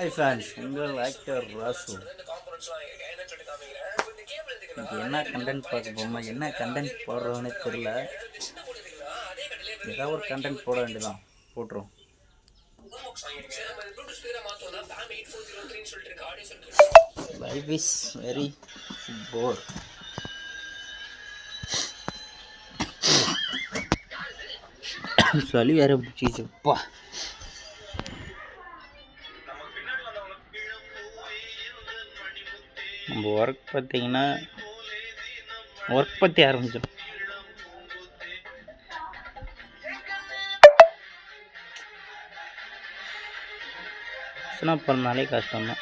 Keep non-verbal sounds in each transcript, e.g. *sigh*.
Hi fans உங்கள் actor Rasu இன்னைக்கு என்ன கண்டென்ட் பார்க்க போமா என்ன கண்டென்ட் போடுறோன்னு தெரில ஏதாவது ஒரு கண்டென்ட் போட வேண்டியதான் போட்டுரும். லைஃப் இஸ் வெரி போர் சளி வேற பிடிச்சிச்சுப்பா நம்ம ஒர்க் பார்த்தீங்கன்னா ஒர்க் பற்றி ஆரம்பிச்சோம் சுனா பண்ணாலே கஷ்டம்தான்.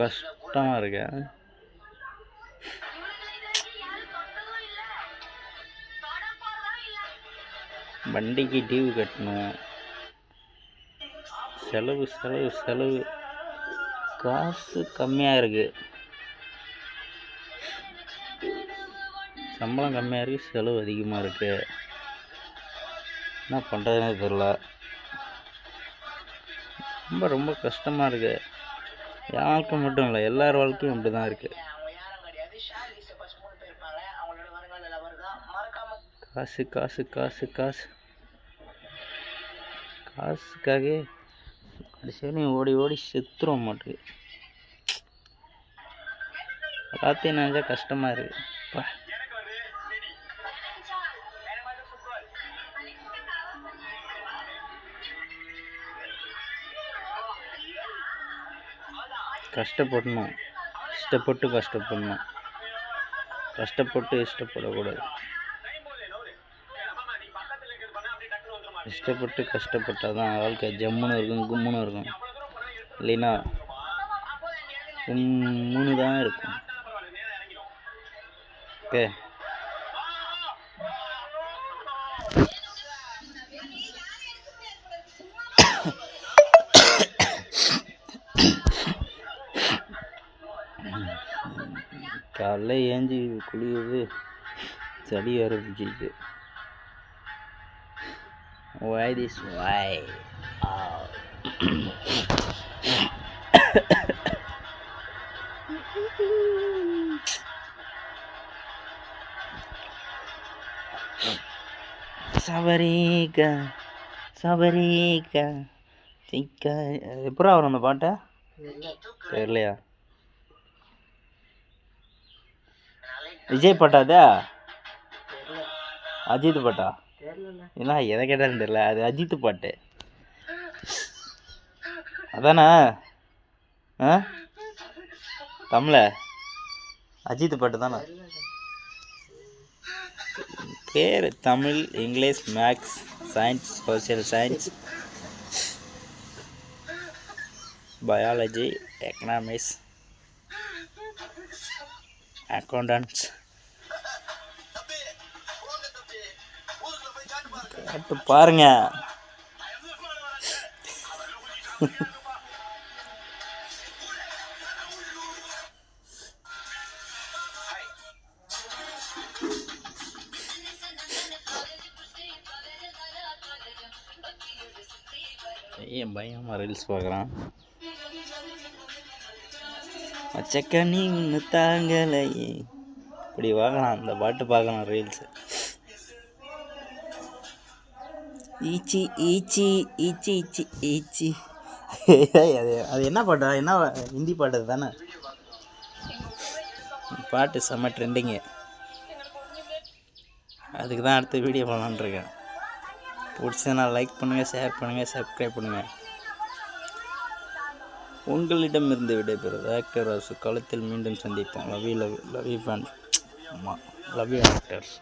கஷ்டமாக இருக்கு. வண்டிக்கு டியூ கட்டணும். செலவு செலவு செலவு. காசு கம்மியாக இருக்குது சம்பளம் கம்மியாக இருக்குது செலவு அதிகமாக இருக்குது என்ன பண்ணுறதுனே தெரில ரொம்ப ரொம்ப கஷ்டமாக இருக்குது என் வாழ்க்கை மட்டும் இல்லை எல்லார் வாழ்க்கையும் அப்படி தான் இருக்குது காசு காசு காசு காசு. காசுக்காகவே கடைசியும் ஓடி ஓடி செத்துருவோம் மாட்டுக்கு. எல்லாத்தையும் நினச்சா கஷ்டமாக இருக்கு. கஷ்டப்படணும். இஷ்டப்பட்டு கஷ்டப்படணும். கஷ்டப்பட்டு இஷ்டப்படக்கூடாது. இஷ்டப்பட்டு கஷ்டப்பட்டால் தான் வாழ்க்கை ஜம்முன்னு இருக்கும் கும்முன்னு இருக்கும். இல்லைன்னா கும்முன்னு தான் இருக்கும். ஓகே. காலைல ஏஞ்சி குளியது சளி ஆரம்பிச்சிருக்கு Why this why? Oh. சபரிகா சபரிகா. திக்கா எப்படா வரும் அந்த பாட்டை? தெரியலையா? விஜய் பாட்டாதா அஜித் பாட்டா? என்ன எதை கேட்டாலும் தெரியல. அது அஜித் பாட்டு. அதானா? ஆ? தமிழ? அஜித் பாட்டு தானா? பேர் Tamil English maths science social science biology economics accountancy பாட்டு பாருங்க. ஏன் பயமாக ரீல்ஸ் பார்க்குறான். மச்சக்கண்ணி ஒன்று தாங்கலையே. இப்படி பார்க்கலாம் அந்த பாட்டு பார்க்கலாம் ரீல்ஸு ஈச்சி ஈச்சி ஈச்சி ஈச்சி ஈச்சி. *laughs* அது அது என்ன பாட்டா? என்ன ஹிந்தி பாட்டு அது தானே? பாட்டு செம்ம ட்ரெண்டிங்கு அதுக்கு தான் அடுத்த வீடியோ பண்ணலான்னு இருக்கேன். பிடிச்சதுனா லைக் பண்ணுங்கள் ஷேர் பண்ணுங்கள் சப்ஸ்கிரைப் பண்ணுங்கள் உங்களிடமிருந்து விடைபெறுவது ஆக்டர் அரசு காலத்தில் மீண்டும் சந்திப்போம். Love you love love you fan ஆமாம் லவ் யூ ஆக்டர்ஸ்